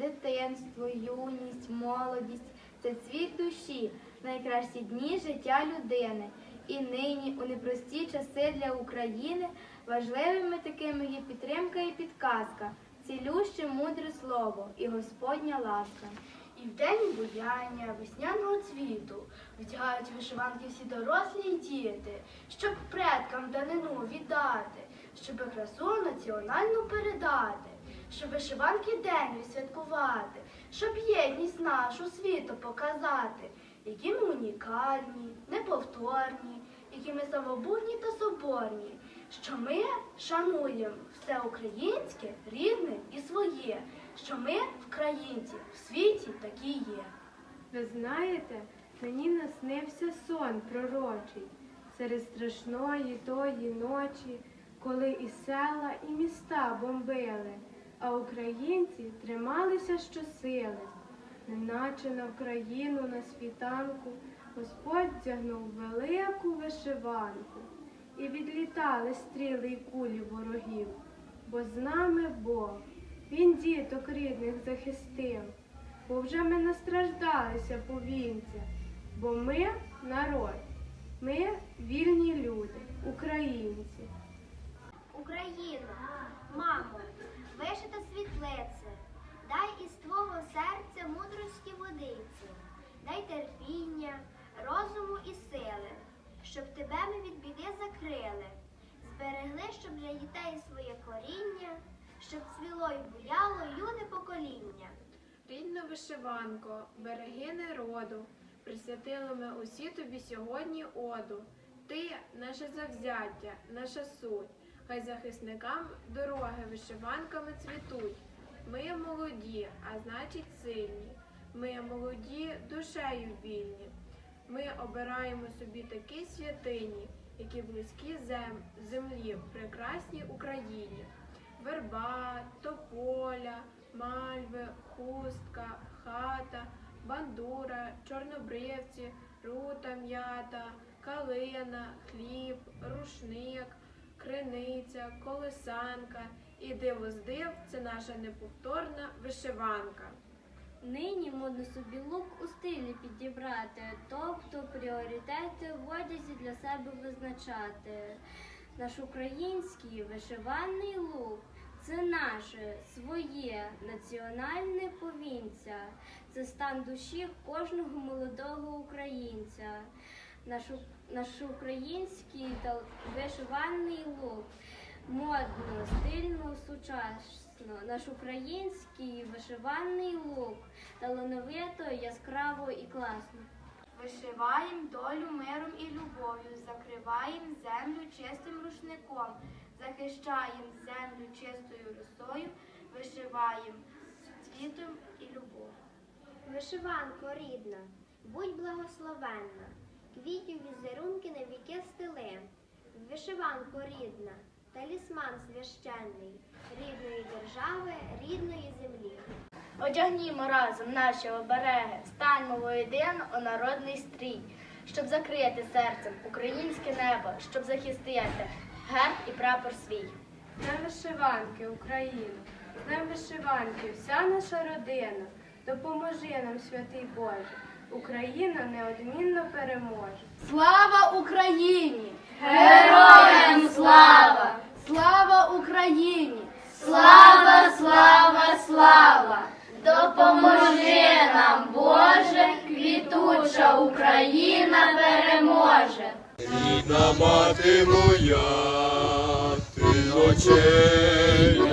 дитинство, юність, молодість це цвіт душі, найкращі дні життя людини. І нині, у непрості часи для України, важливими такими є підтримка і підказка, цілюще мудре слово і Господня ласка. І в день буяння весняного цвіту вдягають вишиванки всі дорослі й діти, щоб предкам данину віддати, щоб красу національну передати, щоб вишиванки день відсвяткувати, щоб єдність нашу світу показати, які ми унікальні, неповторні, які ми самобутні та соборні, що ми шануємо все українське, рідне і своє, що ми українці в світі такі є. Ви знаєте, мені наснився сон пророчий серед страшної тої ночі, коли і села, і міста бомбили, а українці трималися щосили. Неначе на Україну на світанку Господь дягнув велику вишиванку, і відлітали стріли й кулі ворогів, бо з нами Бог, Він діток рідних захистив. Бо вже ми настраждалися повінця, бо ми народ, ми вільні люди, українці. Україно, мамо, вишита світлице, дай із твого серця мудрості водиці, дай терпіння, розуму і сили, щоб тебе ми від біди закрили, зберегли, щоб для дітей своє коріння, щоб цвіло й буяло юне покоління. Рідна вишиванко, береги народу, присвятили ми усі тобі сьогодні оду. Ти наше завзяття, наша суть. Хай захисникам дороги вишиванками цвітуть. Ми молоді, а значить сильні. Ми молоді, душею вільні. Ми обираємо собі такі святині, які близькі зем, землі, прекрасній Україні. Верба, тополя, мальви, хустка, хата, бандура, чорнобривці, рута м'ята, калина, хліб, рушник, криниця, колесанка і диво з див це наша неповторна вишиванка. Нині модно собі лук у стилі підібрати, тобто пріоритети в одязі для себе визначати. Наш український вишиваний лук це наше своє національне повінця, це стан душі кожного молодого українця. Наш, наш український та вишиваний лук модно, стильно, сучасно. Наш український вишиваний лук талановито, яскраво і класно. Вишиваєм долю миром і любов'ю, закриваєм землю чистим рушником, захищаєм землю чистою росою, вишиваєм цвітом і любов'ю. Вишиванко рідна, будь благословенна, квітів візерунки на віки стели. Вишиванко рідна, талісман священний, рідної держави, рідної землі. Одягнімо разом наші обереги, станьмо воєдино у народний стрій, щоб закрити серцем українське небо, щоб захистити герб і прапор свій. Днем вишиванки, Україна, з Днем вишиванки, вся наша родина. Допоможи нам, святий Боже, Україна неодмінно переможе. Слава Україні! Героям слава! Слава Україні! Слава, слава, слава! Допоможи нам, Боже, квітуча Україна переможе. Рідна мати моя, ти очей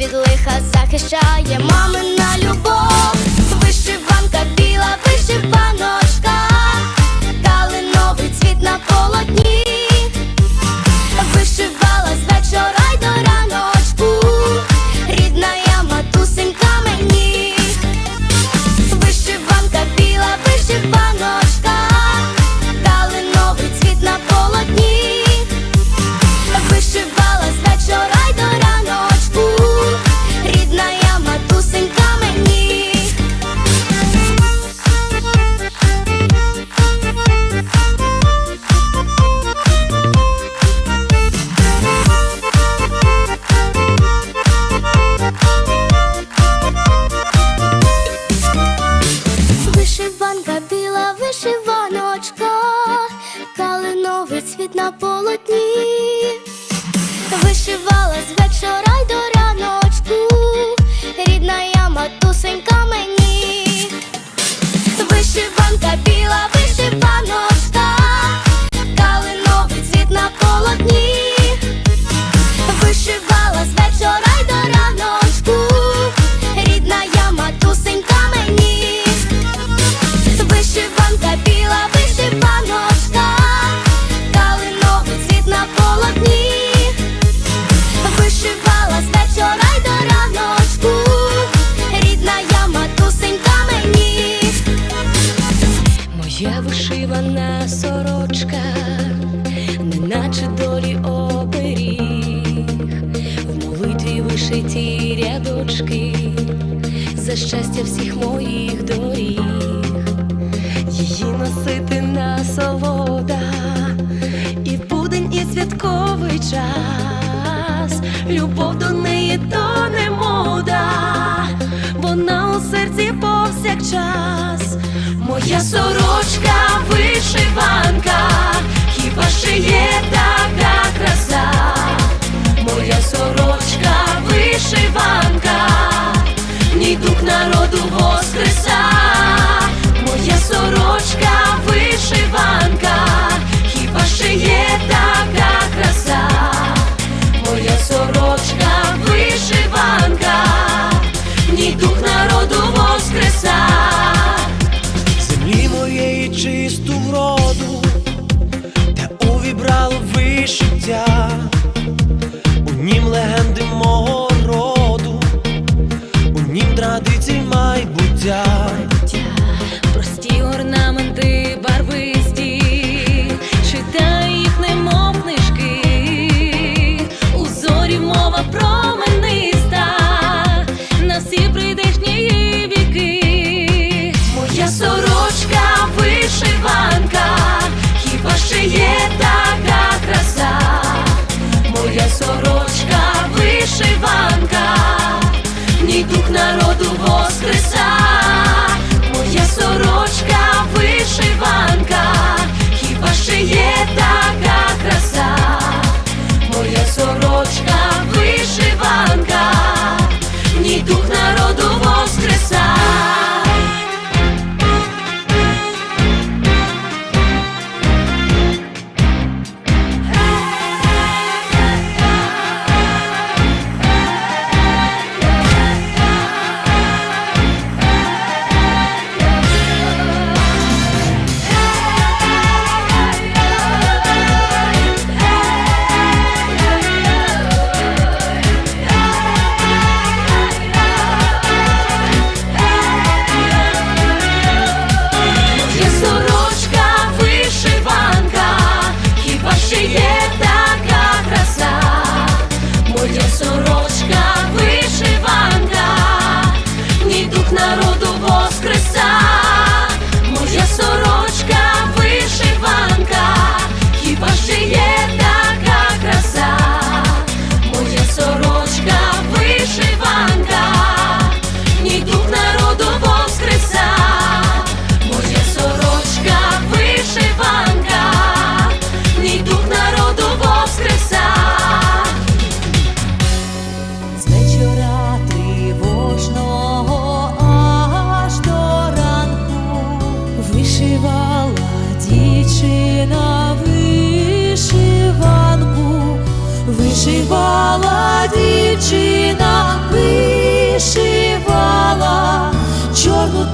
від лиха захищає мамина любов. рядочки, за щастя всіх моїх доріг, її носити насолода, і будень, і святковий час, любов до неї то не мода, вона у серці повсякчас, моя сорочка виша. життя, у нім легенди мого роду, у нім традиції майбуття.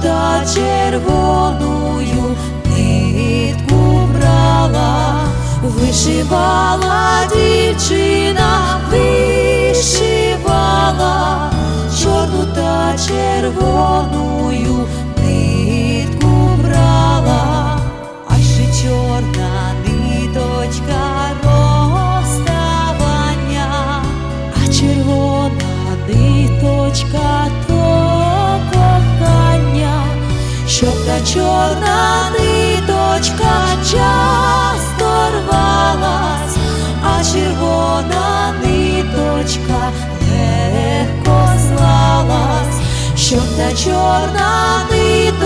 Та червоною нитку брала, вишивала дівчина, вишивала чорну та червоною чорна ниточка часто рвалась, а червона ниточка легко злалась, щоб та чорна ниточка